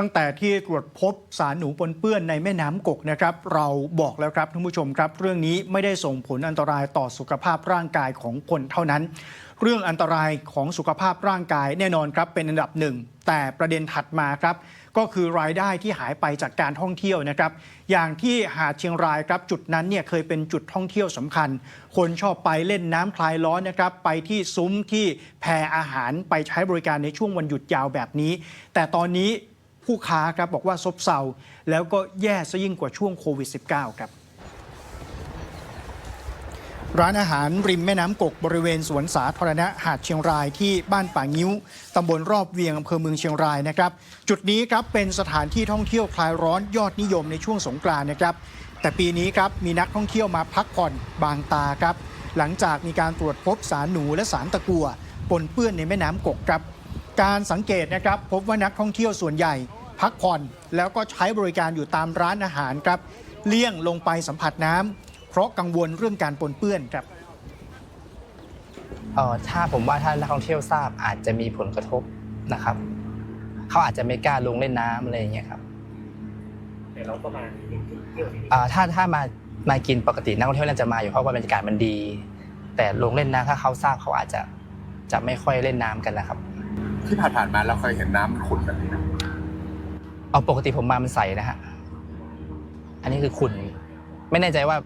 ตั้งแต่ที่ตรวจพบสารหนูปนเปื้อนในแม่น้ำกกนะครับ เราบอกแล้วครับท่านผู้ชมครับ เรื่องนี้ไม่ได้ส่งผลอันตรายต่อสุขภาพร่างกายของคนเท่านั้น เรื่องอันตรายของสุขภาพร่างกายแน่นอนครับเป็นอันดับหนึ่งแต่ประเด็นถัดมาครับ ก็คือรายได้ที่หายไปจากการท่องเที่ยวนะครับ อย่างที่หาดเชียงรายครับจุดนั้นเนี่ยเคยเป็นจุดท่องเที่ยวสำคัญ คนชอบไปเล่นน้ำคลายร้อนนะครับ ไปที่ซุ้มที่แพรอาหารไปใช้บริการในช่วงวันหยุดยาวแบบนี้ แต่ตอนนี้ ผู้ค้าครับบอกว่าซบเซาแล้วก็แย่ซะยิ่งกว่าช่วงโควิด -19 ครับร้านอาหารริมแม่น้ำกกบริเวณสวนสาธารณะหาดเชียงรายที่บ้านป่างิ้วตำบลรอบเวียงอำเภอเมืองเชียงรายนะครับ จุดนี้ครับเป็นสถานที่ท่องเที่ยวคลายร้อนยอดนิยมในช่วงสงกรานนะครับ แต่ปีนี้ครับมีนักท่องเที่ยวมาพักผ่อนบางตาครับ หลังจากมีการตรวจพบสารหนูและสารตะกัวปนเปื้อนในแม่น้ำกกครับ การสังเกตนะครับพบว่านักท่องเที่ยวส่วนใหญ่ พักผ่อน แล้วก็ใช้บริการอยู่ตามร้านอาหารครับเลี่ยงลงไปสัมผัสน้ำเพราะกังวลเรื่องการปนเปื้อนครับเอ่อถ้าผมว่าถ้านักท่องเที่ยวทราบอาจจะมีผลกระทบนะครับ เขาอาจจะไม่กล้าลงเล่นน้ำอะไรอย่างเงี้ยครับแต่เราก็มาเที่ยวที่นี่อ่าถ้าถ้ามามากินปกตินักท่องเที่ยวน่าจะมาอยู่เพราะว่าบรรยากาศมันดี แต่ลงเล่นน้ำถ้าเขาทราบเขาอาจจะจะไม่ค่อยเล่นน้ำกันนะครับ ที่ผ่านๆมาเราเคยเห็นน้ำขุ่นแบบนี้นะ เอาปกติผมมามันใสนะฮะ อันนี้คือขุ่น ไม่แน่ใจว่า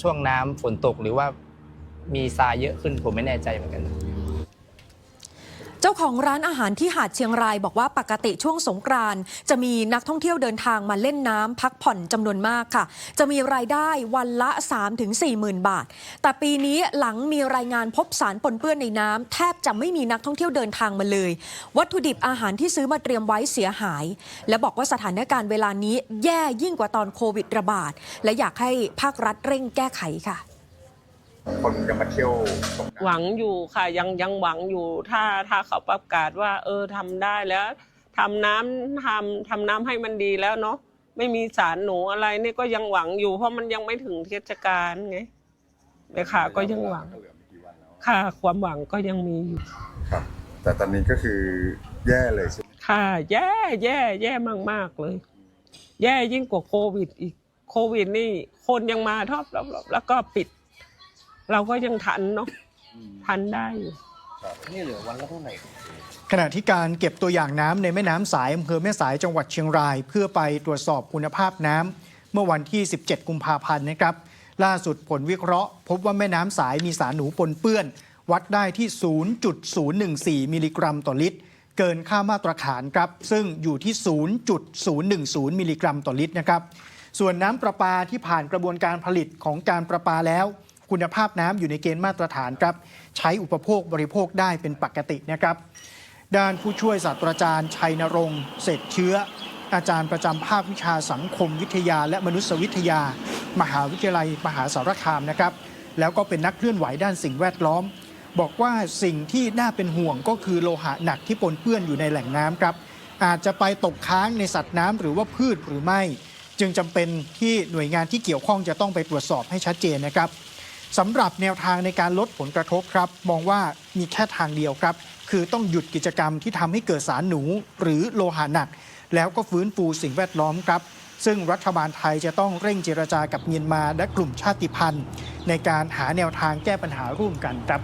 ช่วงน้ำฝนตกหรือว่ามีทรายเยอะขึ้นผมไม่แน่ใจเหมือนกัน จ้าของร้านอาหารที่หาดเชียงรายบอกว่าปกติช่วงสงกรานจะมีนักท่องเที่ยวเดินทางมาเล่นน้ำพักผ่อนจำนวนมากค่ะ จะมีรายได้วันละ 3-4หมื่นบาท แต่ปีนี้หลังมีรายงานพบสารปนเปื้อนในน้ำแทบจะไม่มีนักท่องเที่ยวเดินทางมาเลย วัตถุดิบอาหารที่ซื้อมาเตรียมไว้เสียหาย และบอกว่าสถานการณ์เวลานี้แย่ยิ่งกว่าตอนโควิดระบาด และอยากให้ภาครัฐเร่งแก้ไขค่ะ คนจะมาเที่ยวสงกหรานต์วังอยู่ค่ะยังยังหวังอยู่ถ้าถ้าเขาประกาศว่า เออทำได้แล้วทำน้ำทำทำน้ำให้มันดีแล้วเนาะไม่มีสารหนูอะไรนี่ก็ยังหวังอยู่ เพราะมันยังไม่ถึงเทศกาลไงแม่ค่ะ ก็ยังหวังเหลือไม่กี่วันแล้วค่ะ ความหวังก็ยังมีอยู่ครับ แต่ตอนนี้ก็คือแย่เลยใช่ไหมค่ะ แย่แย่แย่มากๆเลย แย่ยิ่งกว่าโควิดอีกโควิดนี่คนยังมาทอบแล้วแล้วก็ปิด เราก็ยังทันเนาะทันได้อยู่นี่เหลือวันละเท่าไหร่ขณะที่การเก็บตัวอย่างน้ำในแม่น้ำสายอำเภอแม่สายจังหวัดเชียงราย เพื่อไปตรวจสอบคุณภาพน้ำเมื่อวันที่ 17 กุมภาพันธ์นะครับ ล่าสุดผลวิเคราะห์ พบว่าแม่น้ำสายมีสารหนูปนเปื้อน วัดได้ที่ 0.014 มิลลิกรัมต่อลิตร เกินค่ามาตรฐานครับ ซึ่งอยู่ที่ 0.010 มิลลิกรัมต่อลิตรนะครับ ส่วนน้ำประปาที่ผ่านกระบวนการผลิตของการประปาแล้ว คุณภาพน้ำอยู่ในเกณฑ์มาตรฐานครับใช้อุปโภคบริโภคได้เป็นปกตินะครับ ด้านผู้ช่วยศาสตราจารย์ชัยนรงค์เศษเชื้อ อาจารย์ประจำภาควิชาสังคมวิทยา และมนุษยวิทยา มหาวิทยาลัยมหาสารคามนะครับ แล้วก็เป็นนักเคลื่อนไหวด้านสิ่งแวดล้อม บอกว่าสิ่งที่น่าเป็นห่วงก็คือโลหะหนักที่ปนเปื้อนอยู่ในแหล่งน้ำครับอาจจะไปตกค้างในสัตว์น้ำหรือว่าพืชหรือไม่ จึงจำเป็นที่หน่วยงานที่เกี่ยวข้องจะต้องไปตรวจสอบให้ชัดเจนนะครับ สำหรับแนวทางในการลดผลกระทบครับ มองว่ามีแค่ทางเดียวครับ คือต้องหยุดกิจกรรมที่ทำให้เกิดสารหนูหรือโลหะหนัก แล้วก็ฟื้นฟูสิ่งแวดล้อมครับ ซึ่งรัฐบาลไทยจะต้องเร่งเจรจากับเมียนมาและกลุ่มชาติพันธุ์ ในการหาแนวทางแก้ปัญหาร่วมกันครับ